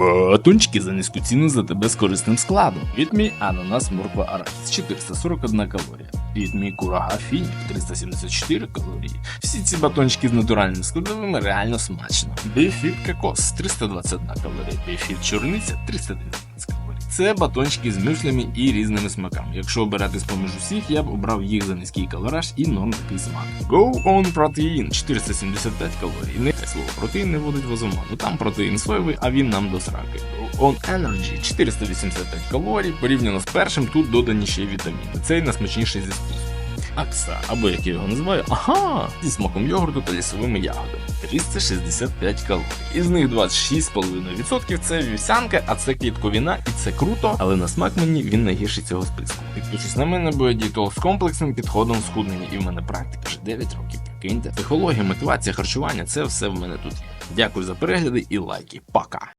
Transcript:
Батончики за низьку ціну за тебе з корисним складом. Від мій ананас морква арахіс 441 калорія. Відмій курага фінік 374 калорії. Всі ці батончики з натуральними складовими реально смачно. Біфіт кокос 321 калорія. Біфіт чорниця 319 калорій. Це батончики з мюслями і різними смаками. Якщо обирати з поміж усіх, я б обрав їх за низький калораж і норм такий смак. Go on Protein 475 калорій. Не слово протеїн не вводить в озоману. Там протеїн соєвий, а він нам до сраки. On Energy 485 калорій. Порівняно з першим, тут додані ще й вітаміни. Цей найсмачніший зі списку. Акса, або як я його називаю, ага, зі смаком йогурту та лісовими ягодами. 365 калорій. Із них 26,5% це вівсянка, а це клітковіна, і це круто, але на смак мені він найгірший цього списку. Підпишись на мене, бо я дієтолог з комплексним підходом в схудненні, і в мене практика вже 9 років. Прикиньте. Психологія, мотивація, харчування це все в мене тут. Дякую за перегляди і лайки. Пока!